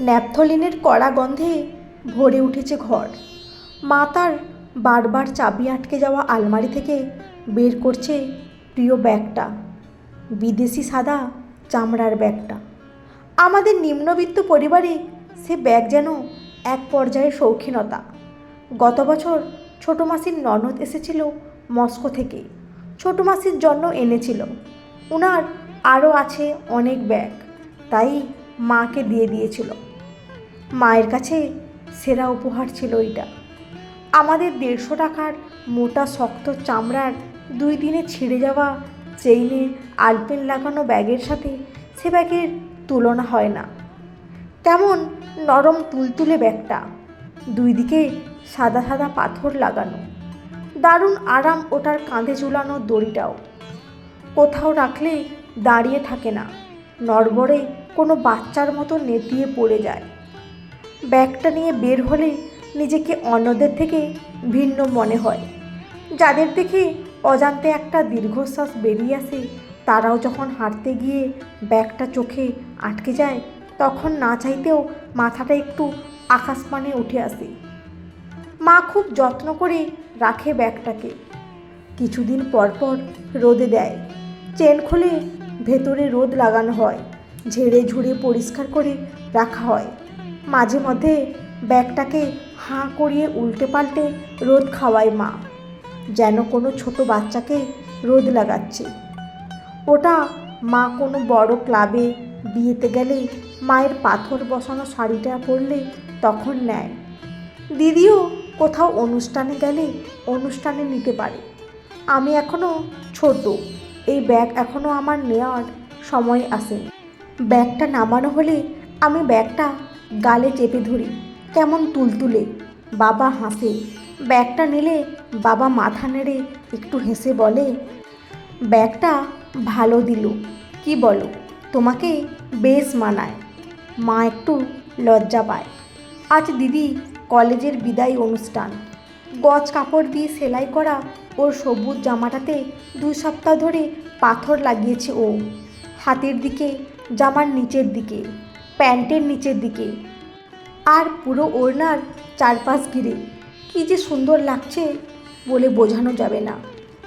ন্যাপথলিনের কড়া গন্ধে ভরে উঠেছে ঘর। মা তার বারবার চাবি আটকে যাওয়া আলমারি থেকে বের করছে প্রিয় ব্যাগটা, বিদেশি সাদা চামড়ার ব্যাগটা। আমাদের নিম্নবিত্ত পরিবারে সে ব্যাগ যেন এক পর্যায়ে শৌখিনতা। গত বছর ছোটো মাসির ননদ এসেছিল মস্কো থেকে। ছোটো মাসির জন্য এনেছিল। ওনার আরও আছে অনেক ব্যাগ। তাই মাকে দিয়ে দিয়েছিল। মায়ের কাছে সেরা উপহার ছিল এটা আমাদের দেড়শো টাকার মোটা শক্ত চামড়ার দুই দিনে ছিঁড়ে যাওয়া চেইনে আলপেন লাগানো ব্যাগের সাথে সে ব্যাগের তুলনা হয় না। তেমন নরম তুলতুলে ব্যাগটা, দুই দিকে সাদা সাদা পাথর লাগানো, দারুণ আরাম ওটার কাঁধে ঝুলানো দড়িটাও। কোথাও রাখলে দাঁড়িয়ে থাকে না। নড়বড়ে কোনো বাচ্চার মতো নেতিয়ে পড়ে যায়। ব্যাগটা নিয়ে বের হলে নিজেকে অন্যদের থেকে ভিন্ন মনে হয়। যাদের দেখে অজান্তে একটা দীর্ঘশ্বাস বেরিয়ে আসে, তারাও যখন হাঁটতে গিয়ে ব্যাগটা চোখে আটকে যায়, তখন না চাইতেও মাথাটা একটু আকাশপানে উঠে আসে। মা খুব যত্ন করে রাখে ব্যাগটাকে। কিছুদিন পর পর রোদে দেয়। চেন খুলে ভেতরে রোদ লাগানো হয়, ঝেড়ে ঝুড়ে পরিষ্কার করে রাখা হয়। মাঝে মধ্যে ব্যাগটাকে হাঁ করিয়ে উল্টে পাল্টে রোদ খাওয়ায় মা, যেন কোনো ছোট বাচ্চাকে রোদ লাগাচ্ছে। ওটা মা কোনো বড় ক্লাবে বিয়েতে গেলে মায়ের পাথর বসানো শাড়িটা পরলে তখন নেয়। দিদিও কোথাও অনুষ্ঠানে গেলে অনুষ্ঠানে নিতে পারে। আমি এখনও ছোট। এই ব্যাগ এখনও আমার নেওয়ার সময় আসেনি ব্যাগটা নামানো হলে আমি ব্যাগটা গালে চেপে ধরি, কেমন তুলতুলে। বাবা হাসে। ব্যাগটা নিলে বাবা মাথা নেড়ে একটু হেসে বলে, ব্যাগটা ভালো দিল। কি বলো? তোমাকে বেশ মানায়। মা একটু লজ্জা পায়। আজ দিদি কলেজের বিদায় অনুষ্ঠান। গজ কাপড় দিয়ে সেলাই করা ওর সবুজ জামাটাতে দুই সপ্তাহ ধরে পাথর লাগিয়েছে ও। হাতের দিকে, জামার নিচের দিকে, প্যান্টের নিচের দিকে। আর পুরো ওড়নার চারপাশ ঘিরে। কী যে সুন্দর লাগছে বলে বোঝানো যাবে না।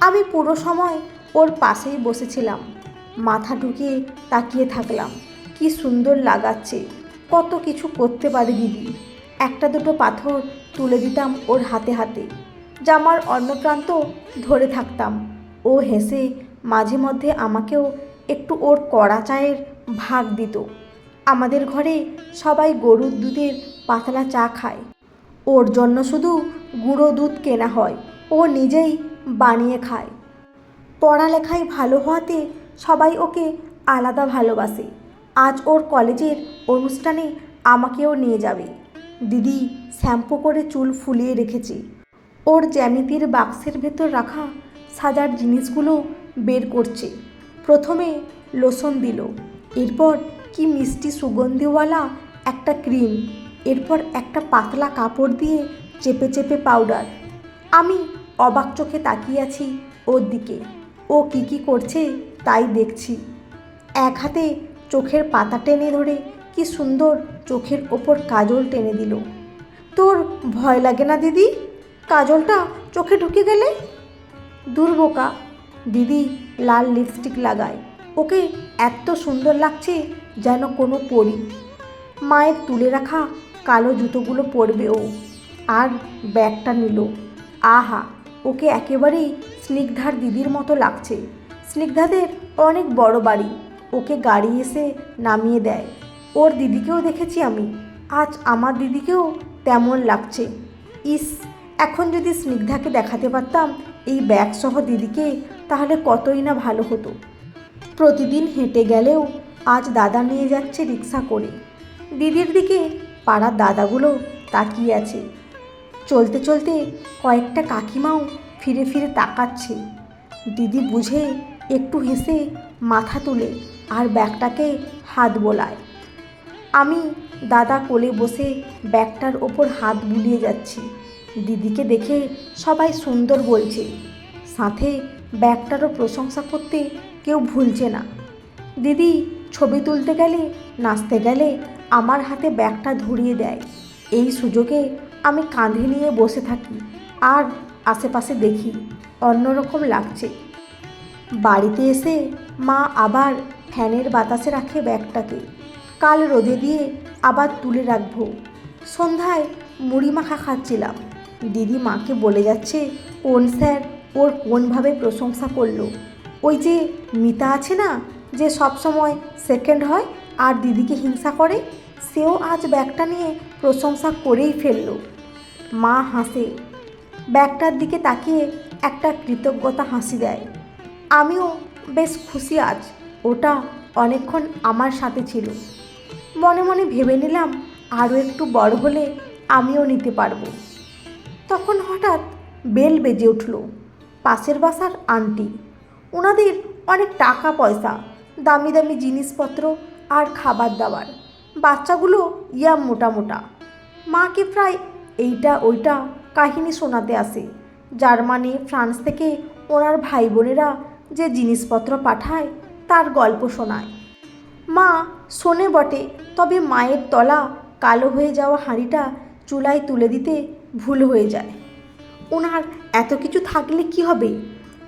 আমি পুরো সময় ওর পাশেই বসেছিলাম। মাথা ঢুকিয়ে তাকিয়ে থাকলাম। কি সুন্দর লাগাচ্ছে। কত কিছু করতে পারে দিদি। একটা দুটো পাথর তুলে দিতাম ওর হাতে হাতে। জামার অন্য প্রান্ত ধরে থাকতাম। ও হেসে মাঝে মধ্যে আমাকেও একটু ওর কড়া চায়ের ভাগ দিত। আমাদের ঘরে সবাই গরুর দুধের পাতলা চা খায়। ওর জন্য শুধু গুঁড়ো দুধ কেনা হয়। ও নিজেই বানিয়ে খায়। পড়ালেখায় ভালো হওয়াতে সবাই ওকে আলাদা ভালোবাসে। আজ ওর কলেজের অনুষ্ঠানে আমাকেও নিয়ে যাবে। দিদি, শ্যাম্পু করে চুল ফুলিয়ে রেখেছে। ওর জ্যামিতির বাক্সের ভেতর রাখা সাজার জিনিসগুলো বের করছে। প্রথমে লোশন দিল, এরপর কি মিষ্টি সুগন্ধিওয়ালা একটা ক্রিম, এরপর একটা পাতলা কাপড় দিয়ে চেপে চেপে পাউডার। আমি অবাক চোখে তাকিয়ে আছি ওর দিকে। ও কি কি করছে তাই দেখছি। এক হাতে চোখের পাতা টেনে ধরে কি সুন্দর চোখের ওপর কাজল টেনে দিল। তোর ভয় লাগে না, দিদি? কাজলটা চোখে ঢুকে গেলে? দুর্বোকা, দিদি লাল লিপস্টিক লাগায়। ওকে এত সুন্দর লাগছে যেন কোনো পরি। মায়ের তুলে রাখা কালো জুতোগুলো পরবে ও। আর ব্যাগটা নিল। আহা, ওকে একেবারেই স্নিগ্ধার দিদির মতো লাগছে। স্নিগ্ধাদের অনেক বড় বাড়ি। ওকে গাড়ি এসে নামিয়ে দেয়। ওর দিদিকেও দেখেছি আমি। আজ আমার দিদিকেও তেমন লাগছে। ইস, এখন যদি স্নিগ্ধাকে দেখাতে পারতাম এই ব্যাগসহ দিদিকে, তাহলে কতই না ভালো হতো। প্রতিদিন হেঁটে গেলেও আজ দাদা নিয়ে যাচ্ছে রিক্সা করে। দিদির দিকে পাড়ার দাদাগুলো তাকিয়ে আছে। চলতে চলতে কয়েকটা কাকিমাও ফিরে ফিরে তাকাচ্ছে। দিদি বুঝে একটু হেসে মাথা তুলে আর ব্যাগটাকে হাত বোলায়। আমি দাদা কোলে বসে ব্যাগটার ওপর হাত বুলিয়ে যাচ্ছি। দিদিকে দেখে সবাই সুন্দর বলছে। সাথে ব্যাগটারও প্রশংসা করতে কেউ ভুলছে না। দিদি, ছবি তুলতে গেলে, নাচতে গেলে আমার হাতে ব্যাগটা ধরিয়ে দেয়। এই সুযোগে আমি কাঁধে নিয়ে বসে থাকি আর আশেপাশে দেখি অন্যরকম লাগছে। বাড়িতে এসে মা আবার ফ্যানের বাতাসে রাখে ব্যাগটাকে। কাল রোদে দিয়ে আবার তুলে রাখব। সন্ধ্যায় মুড়ি মাখা খাচ্ছিলাম। দিদি মাকে বলে যাচ্ছে, কোন স্যার ওর কোনভাবে প্রশংসা করল? ওই যে মিতা আছে না, যে সব সময় সেকেন্ড হয় আর দিদিকে হিংসা করে, সেও আজ ব্যাগটা নিয়ে প্রশংসা করেই ফেলল। মা হাসে। ব্যাগটার দিকে তাকিয়ে একটা কৃতজ্ঞতা হাসি দেয়। আমিও বেশ খুশি আজ, ওটা অনেকক্ষণ আমার সাথে ছিল। মনে মনে ভেবে নিলাম আরও একটু বড় হলে আমিও নিতে পারব। তখন হঠাৎ বেল বেজে উঠল। পাশের বাসার আন্টি। ওনাদের অনেক টাকা পয়সা, দামি দামি জিনিসপত্র আর খাবার দাবার। বাচ্চাগুলো ইয়া মোটা মোটা। মাকে প্রায় এইটা ওইটা কাহিনী শোনাতে আসে। জার্মানি ফ্রান্স থেকে ওনার ভাই বোনেরা যে জিনিসপত্র পাঠায়, তার গল্প শোনায়। মা শোনে বটে তবে মায়ের তলা কালো হয়ে যাওয়া হাঁড়িটা চুলায় তুলে দিতে ভুল হয়ে যায়। ওনার এত কিছু থাকলে কি হবে?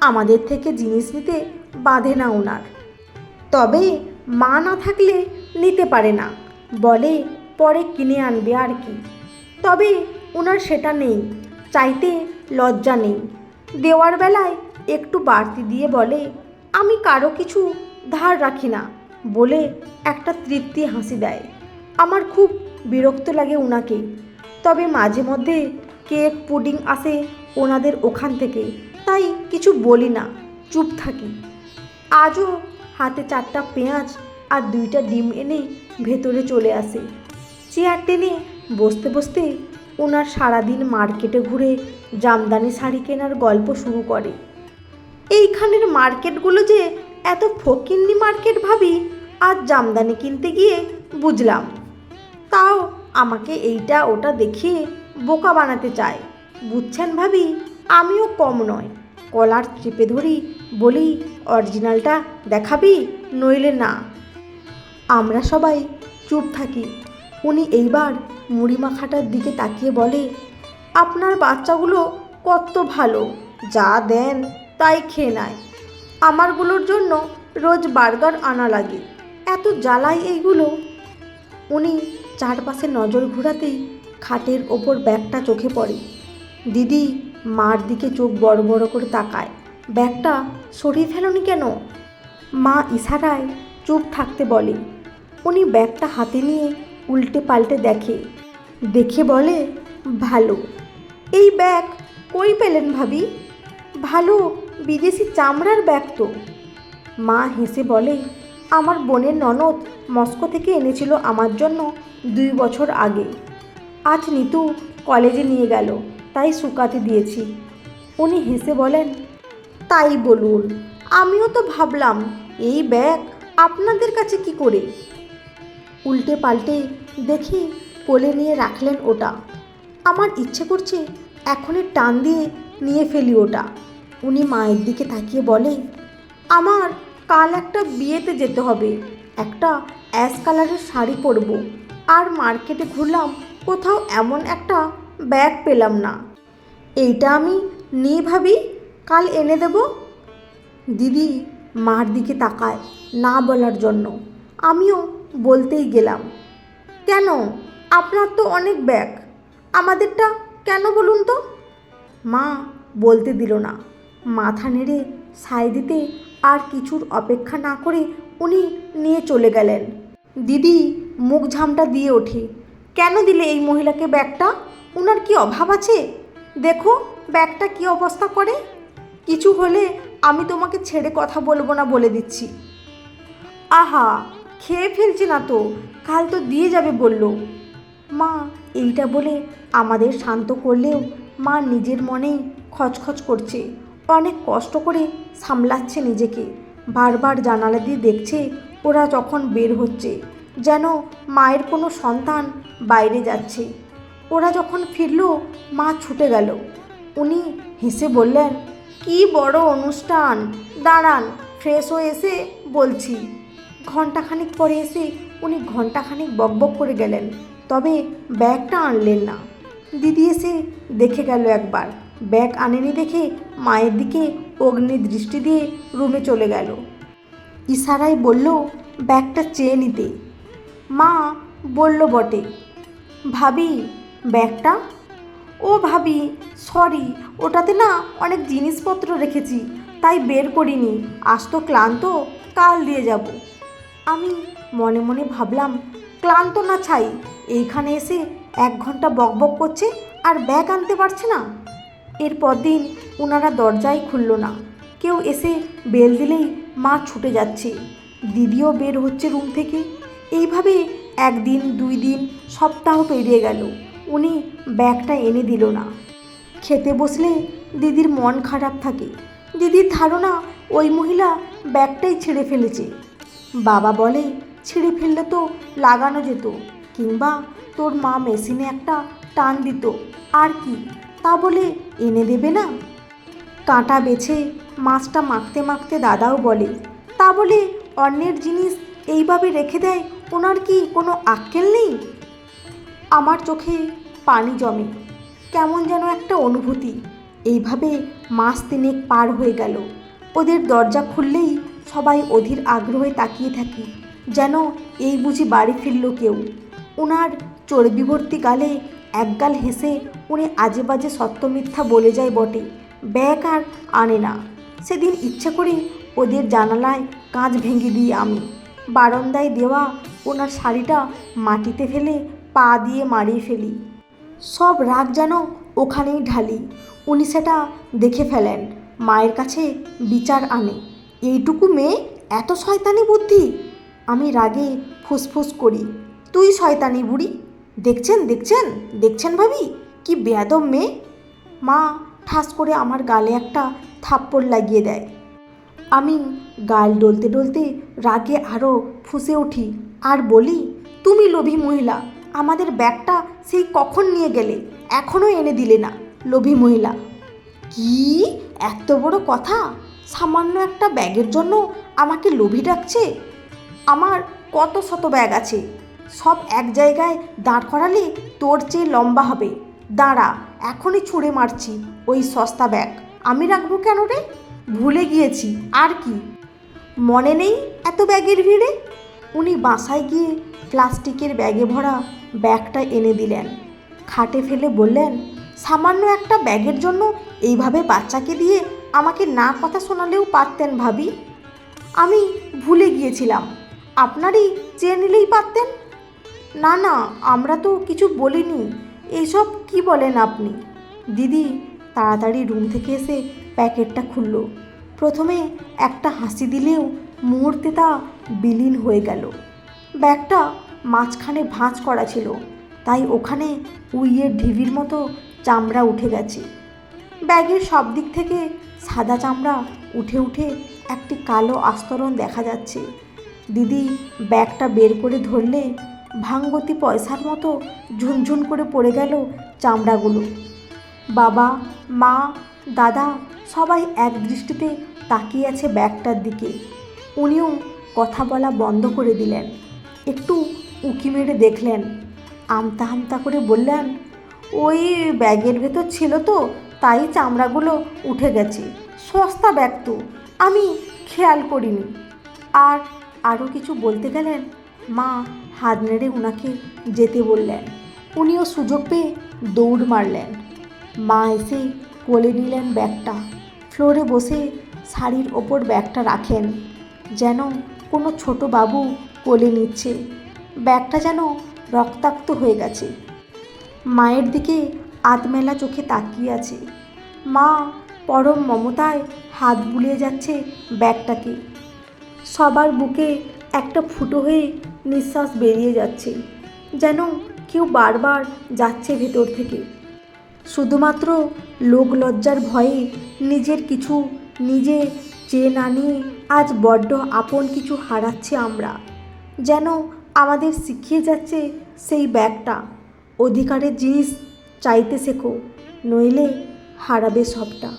আমাদের থেকে জিনিস নিতে বাঁধে না ওনার তবে মা না থাকলে নিতে পারে না। বলে, পরে কিনে আনবে আর কি। তবে ওনার সেটা নেই, চাইতে লজ্জা নেই। দেওয়ার বেলায় একটু বাড়তি দিয়ে বলে, আমি কারও কিছু ধার রাখি না। বলে একটা তৃপ্তি হাসি দেয়। আমার খুব বিরক্ত লাগে ওনাকে তবে মাঝে মধ্যে কেক পুডিং আসে ওনাদের ওখান থেকে। তাই কিছু বলি না, চুপ থাকি। আজও হাতে চারটা পেঁয়াজ আর দুইটা ডিম এনে ভেতরে চলে আসে। চেয়ার টেনে বসতে বসতে ওনার সারাদিন মার্কেটে ঘুরে জামদানি শাড়ি কেনার গল্প শুরু করে। এইখানের মার্কেটগুলো যে এত ফকিন্নি মার্কেট ভাবি, আজ জামদানি কিনতে গিয়ে বুঝলাম। তাও আমাকে এইটা ওটা দেখিয়ে বোকা বানাতে চায়। বুঝছেন ভাবি, আমিও কম নয়। কলার চেপে ধরি, বলি, অরিজিনালটা দেখাবি? নইলে না। আমরা সবাই চুপ থাকি। উনি এইবার মুড়ি মাখাটার দিকে তাকিয়ে বলে, আপনার বাচ্চাগুলো কত ভালো, যা দেন তাই খেয়ে নেয়। আমারগুলোর জন্য রোজ বার্গার আনা লাগে। এত জ্বালায় এইগুলো। উনি চারপাশে নজর ঘোরাতেই খাটের ওপর ব্যাগটা চোখে পড়ে। দিদি মার দিকে চোখ বড় বড় করে তাকায়। ব্যাগটা সরিয়ে ফেলনি কেন? মা ইশারায় চুপ থাকতে বলে। উনি ব্যাগটা হাতে নিয়ে উল্টে পাল্টে দেখে। দেখে বলে, ভালো। এই ব্যাগ কই পেলেন ভাবি? ভালো বিদেশি চামড়ার ব্যাগ তো। মা হেসে বলে, আমার বোনের ননদ মস্কো থেকে এনেছিল আমার জন্য দুই বছর আগে। আজ নিতু কলেজে নিয়ে গেল, তাই শুকাতে দিয়েছি। উনি হেসে বলেন, তাই বলুন, আমিও তো ভাবলাম, এই ব্যাগ আপনাদের কাছে কি করে? উল্টে পাল্টে দেখি কোলে নিয়ে রাখলেন ওটা। আমার ইচ্ছে করছে এখনই টান দিয়ে নিয়ে ফেলি ওটা। উনি মায়ের দিকে তাকিয়ে বলে, আমার কাল একটা বিয়েতে যেতে হবে। একটা অ্যাশ কালারের শাড়ি পরবো। আর মার্কেটে ঘুরলাম, কোথাও এমন একটা ব্যাগ পেলাম না। এইটা আমি নিয়ে ভাবি, কাল এনে দেব? দিদি মার দিকে তাকায় না বলার জন্য। আমিও বলতেই গেলাম, কেন? আপনার তো অনেক ব্যাগ। আমাদেরটা কেন বলুন তো? মা বলতে দিল না। মাথা নেড়ে সাই দিতে আর কিছুর অপেক্ষা না করে উনি নিয়ে চলে গেলেন। দিদি মুখ ঝামটা দিয়ে ওঠে। কেন দিলে এই মহিলাকে ব্যাগটা? ওনার কি অভাব আছে? দেখো, ব্যাগটা কি অবস্থা করে? কিছু হলে আমি তোমাকে ছেড়ে কথা বলব না বলে দিচ্ছি। আহা, খেয়ে ফেলছে না তো, কাল তো দিয়ে যাবে বলল। মা, এইটা বলে আমাদের শান্ত করলেও মা নিজের মনেই খচখচ করছে। অনেক কষ্ট করে সামলাচ্ছে নিজেকে। বারবার জানালা দিয়ে দেখছে ওরা যখন বের হচ্ছে, যেন মায়ের কোনো সন্তান বাইরে যাচ্ছে। ওরা যখন ফিরল, মা ছুটে গেল। উনি হেসে বললেন, কি বড় অনুষ্ঠান, দাঁড়ান, ফ্রেশ হয়ে এসে বলছি। ঘন্টাখানিক পরে এসে উনি ঘন্টাখানিক বকবক করে গেলেন, তবে ব্যাগটা আনলেন না। দিদি এসে দেখে গেল একবার। ব্যাগ আনেনি দেখে মায়ের দিকে অগ্নি দৃষ্টি দিয়ে রুমে চলে গেল। ইশারায় বলল, ব্যাগটা চেয়ে নিতে। মা বলল, বটে। ভাবি, ব্যাগটা? ও ভাবি, সরি, ওটাতে না অনেক জিনিসপত্র রেখেছি, তাই বের করিনি। আজ তো ক্লান্ত, কাল দিয়ে যাব। আমি মনে মনে ভাবলাম, ক্লান্ত না ছাই, এইখানে এসে এক ঘণ্টা বকবক করছে আর ব্যাগ আনতে পারছে না? এরপর দিন ওনারা দরজাই খুলল না। কেউ এসে বেল দিলেই মা ছুটে যাচ্ছে। দিদিও বের হচ্ছে রুম থেকে। এইভাবে একদিন, দুই দিন সপ্তাহ পেরিয়ে গেল। উনি ব্যাগটা এনে দিল না। খেতে বসলে দিদির মন খারাপ থাকে। দিদির ধারণা, ওই মহিলা ব্যাগটাই ছেড়ে ফেলেছে। বাবা বলে, ছিঁড়ে ফেললে তো লাগানো যেত, কিংবা তোর মা মেশিনে একটা টান দিত। আর কি? তা বলে এনে দেবে না? কাঁটা বেছে মাছটা মাখতে মাখতে দাদাও বলে, তা বলে অন্যের জিনিস এইভাবে রেখে দেয়, ওনার কি কোনো আক্কেল নেই? আমার চোখে পানি জমে, কেমন যেন একটা অনুভূতি। এইভাবে মাস তিনেক পার হয়ে গেল। ওদের দরজা খুললেই সবাই অধীর আগ্রহে তাকিয়ে থাকি, যেন এই বুঝি বাড়ি ফিরল কেউ। ওনার চর্বিভর্তি গালে একগাল হেসে উনি আজে বাজে সত্য মিথ্যা বলে যায় বটে। ব্যাগ আর আনে না। সেদিন ইচ্ছা করে ওদের জানালায় কাঁচ ভেঙে দিই আমি। বারান্দায় দেওয়া ওনার শাড়িটা মাটিতে ফেলে পা দিয়ে মারিয়ে ফেলি। সব রাগ যেন ওখানেই ঢালি। উনি সেটা দেখে ফেলেন, মায়ের কাছে বিচার আনে। এইটুকু মেয়ে? এত শয়তানি বুদ্ধি? আমি রাগে ফুসফুস করি। তুই শয়তানি বুড়ি দেখছেন দেখছেন দেখছেন ভাবি? কি বেয়াদব মেয়ে। মা ঠাস করে আমার গালে একটা থাপ্পড় লাগিয়ে দেয়। আমি গাল ডলতে ডলতে রাগে আরও ফুসে উঠি। আর বলি, তুমি লোভী মহিলা, আমাদের ব্যাগটা সেই কখন নিয়ে গেলে? এখনও এনে দিলে না, লোভী মহিলা। কি? এত বড় কথা? সামান্য একটা ব্যাগের জন্য আমাকে লোভী ডাকছে? আমার কত শত ব্যাগ আছে? সব এক জায়গায় দাঁড় করালে তোর চেয়ে লম্বা হবে। দাঁড়া, এখনই ছুঁড়ে মারছি ওই সস্তা ব্যাগ। আমি রাখব কেন রে? ভুলে গিয়েছি, আর কি? মনে নেই এত ব্যাগের ভিড়ে? উনি বাসায় গিয়ে প্লাস্টিকের ব্যাগে ভরা ব্যাগটা এনে দিলেন। খাটে ফেলে বললেন, সামান্য একটা ব্যাগের জন্য এইভাবে বাচ্চাকে দিয়ে আমাকে না কথা শোনালেও পারতেন ভাবি? আমি ভুলে গিয়েছিলাম। আপনারই চেয়ে নিলেই পারতেন? না না, আমরা তো কিছু বলিনি। এইসব কি বলেন আপনি? দিদি তাড়াতাড়ি রুম থেকে এসে প্যাকেটটা খুলল। প্রথমে একটা হাসি দিলেও মুহূর্তে তা বিলীন হয়ে গেল। ব্যাগটা মাঝখানে ভাঁজ করা ছিল, তাই ওখানে উইয়ের ঢিবির মতো চামড়া উঠে গেছে। ব্যাগের সব দিক থেকে সাদা চামড়া উঠে উঠে একটি কালো আস্তরণ দেখা যাচ্ছে। দিদি ব্যাগটা বের করে ধরলে ভাঙ্গতি পয়সার মতো ঝুনঝুন করে পড়ে গেল চামড়াগুলো। বাবা, মা, দাদা সবাই এক দৃষ্টিতে তাকিয়ে আছে ব্যাগটার দিকে। উনিও কথা বলা বন্ধ করে দিলেন। একটু উঁকি মেরে দেখলেন। আমতা আমতা করে বললেন, ওই ব্যাগের ভেতর ছিল তো, তাই চামড়াগুলো উঠে গেছে। সস্তা ব্যাগ তো, আমি খেয়াল করিনি। আর আরও কিছু বলতে গেলেন, মা হাত নেড়ে ওনাকে যেতে বললেন। উনিও সুযোগ পেয়ে দৌড় মারলেন। মা এসে কোলে নিলেন ব্যাগটা। ফ্লোরে বসে শাড়ির ওপর ব্যাগটা রাখেন। যেন কোনো ছোট বাবু কোলে নিচ্ছে। ব্যাগটা যেন রক্তাক্ত হয়ে গেছে। মায়ের দিকে আধমেলা চোখে তাকিয়ে আছে। মা পরম মমতায় হাত বুলিয়ে যাচ্ছে ব্যাগটাকে। সবার বুকে একটা ফুটো হয়ে নিঃশ্বাস বেরিয়ে যাচ্ছে, যেন কেউ বারবার যাচ্ছে ভেতর থেকে। শুধুমাত্র লোক লজ্জার ভয়ে নিজের কিছু নিজে চেয়ে না নিয়ে আজ বড্ড আপন কিছু হারাচ্ছে আমরা, যেন আমাদের শিখিয়ে যাচ্ছে সেই ব্যাগটা। অধিকারের জিনিস চাইতে শেখো, নইলে হারাবে সবটা।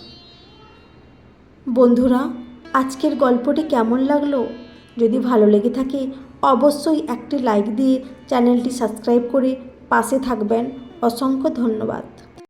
বন্ধুরা, আজকের গল্পটি কেমন লাগল? যদি ভালো লেগে থাকে অবশ্যই একটি লাইক দিয়ে চ্যানেলটি সাবস্ক্রাইব করে পাশে থাকবেন। অসংখ্য ধন্যবাদ।